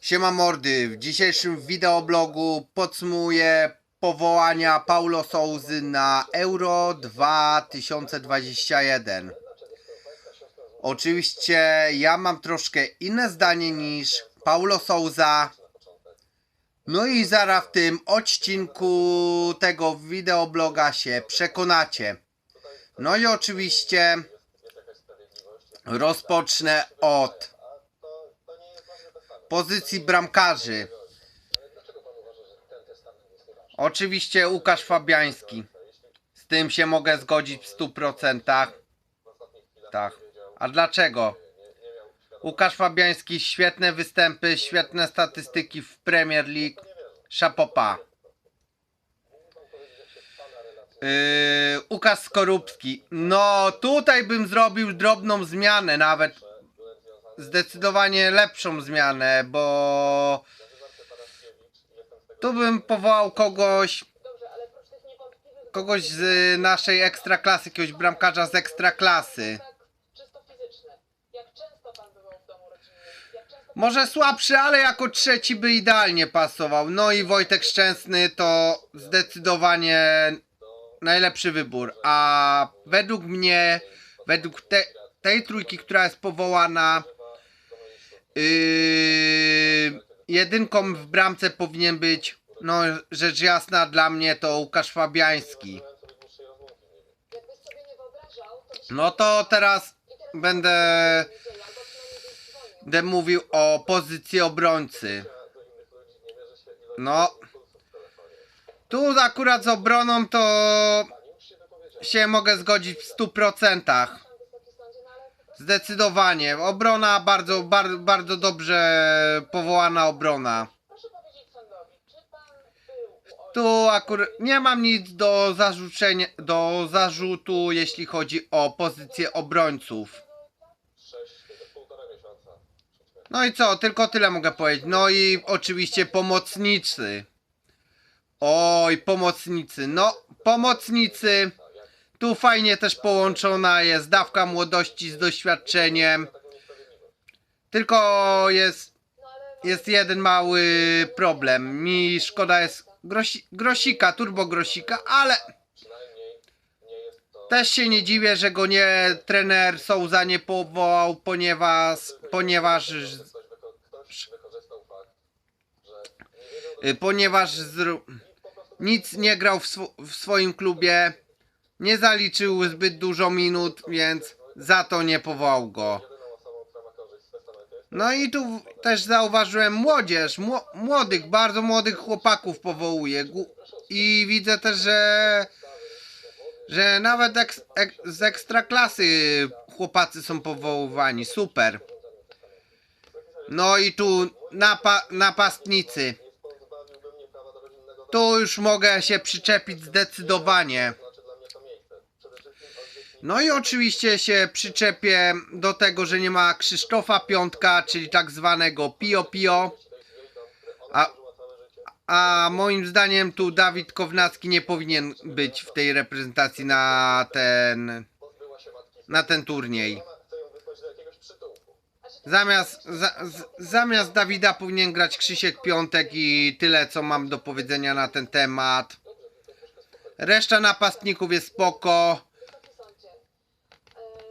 Siema mordy, w dzisiejszym wideoblogu podsumuję powołania Paulo Souzy na Euro 2021. Oczywiście ja mam troszkę inne zdanie niż Paulo Souza. No i zaraz w tym odcinku tego wideobloga się przekonacie. No i oczywiście rozpocznę od pozycji bramkarzy. Oczywiście Łukasz Fabiański. Z tym się mogę zgodzić w 100%. Tak. A dlaczego? Łukasz Fabiański, świetne występy, świetne statystyki w Premier League. Szapopa. Yy, Łukasz Skorupski. No tutaj bym zrobił drobną zmianę, nawet zdecydowanie lepszą zmianę, bo tu bym powołał kogoś kogoś z naszej ekstraklasy, jakiegoś bramkarza z ekstraklasy. Może słabszy, ale jako trzeci by idealnie pasował. No i Wojtek Szczęsny to zdecydowanie najlepszy wybór. A według mnie, według te, tej trójki, która jest powołana, yy, jedynką w bramce powinien być, no rzecz jasna dla mnie to Łukasz Fabiański. No to teraz będę, będę mówił o pozycji obrońcy. No. Tu akurat z obroną to się mogę zgodzić w 100%. Zdecydowanie. Obrona bardzo, bardzo, bardzo dobrze powołana obrona. Tu akurat nie mam nic do zarzucenia, do zarzutu, jeśli chodzi o pozycję obrońców. No i co, tylko tyle mogę powiedzieć. No i oczywiście pomocnicy. Oj, pomocnicy. No, pomocnicy. Tu fajnie też połączona jest dawka młodości z doświadczeniem. Tylko jest, jest jeden mały problem. Mi szkoda jest grosi, grosika, turbo grosika, ale też się nie dziwię, że go nie trener Souza nie powołał, ponieważ, ponieważ ponieważ nic nie grał w, swo... w swoim klubie, nie zaliczył zbyt dużo minut, więc za to nie powołał go. No i tu też zauważyłem młodzież, mło... młodych, bardzo młodych chłopaków powołuje i widzę też, że że nawet ek... Ek... z ekstraklasy chłopacy są powoływani, super. No i tu napa... napastnicy. Tu już mogę się przyczepić zdecydowanie. No i oczywiście się przyczepię do tego, że nie ma Krzysztofa Piątka, czyli tak zwanego Pio Pio. A, a moim zdaniem tu Dawid Kownacki nie powinien być w tej reprezentacji na ten na ten turniej. Zamiast, za, zamiast Dawida powinien grać Krzysiek Piątek i tyle co mam do powiedzenia na ten temat. Reszta napastników jest spoko.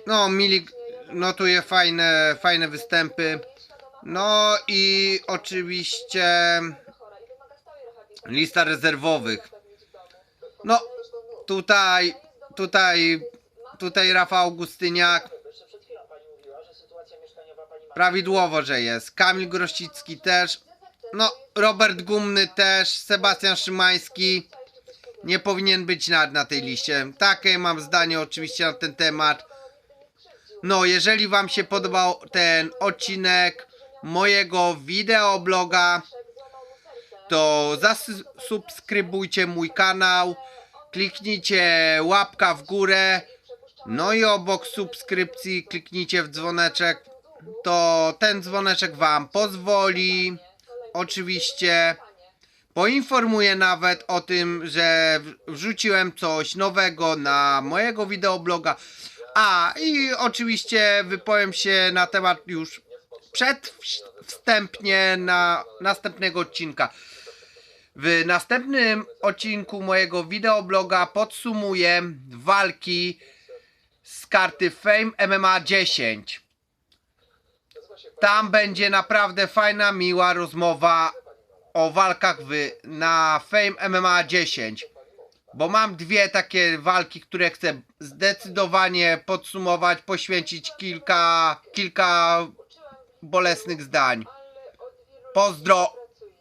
No, Milik notuje fajne, fajne występy. No i oczywiście lista rezerwowych. No, tutaj, tutaj, tutaj Rafał Augustyniak. Prawidłowo, że jest. Kamil Grosicki też. No, Robert Gumny też. Sebastian Szymański. Nie powinien być na, na tej liście. Takie mam zdanie oczywiście na ten temat. No, jeżeli Wam się podobał ten odcinek mojego wideobloga, to zasubskrybujcie mój kanał, kliknijcie łapka w górę, no i obok subskrypcji kliknijcie w dzwoneczek, to ten dzwoneczek Wam pozwoli, oczywiście, poinformuję nawet o tym, że wrzuciłem coś nowego na mojego wideobloga, a i oczywiście wypowiem się na temat już przed wstępnie na następnego odcinka. W następnym odcinku mojego wideobloga podsumuję walki z karty Fame MMA 10. Tam będzie naprawdę fajna, miła rozmowa o walkach w, na Fame MMA 10. Bo mam dwie takie walki, które chcę zdecydowanie podsumować, poświęcić kilka, kilka bolesnych zdań. Pozdro!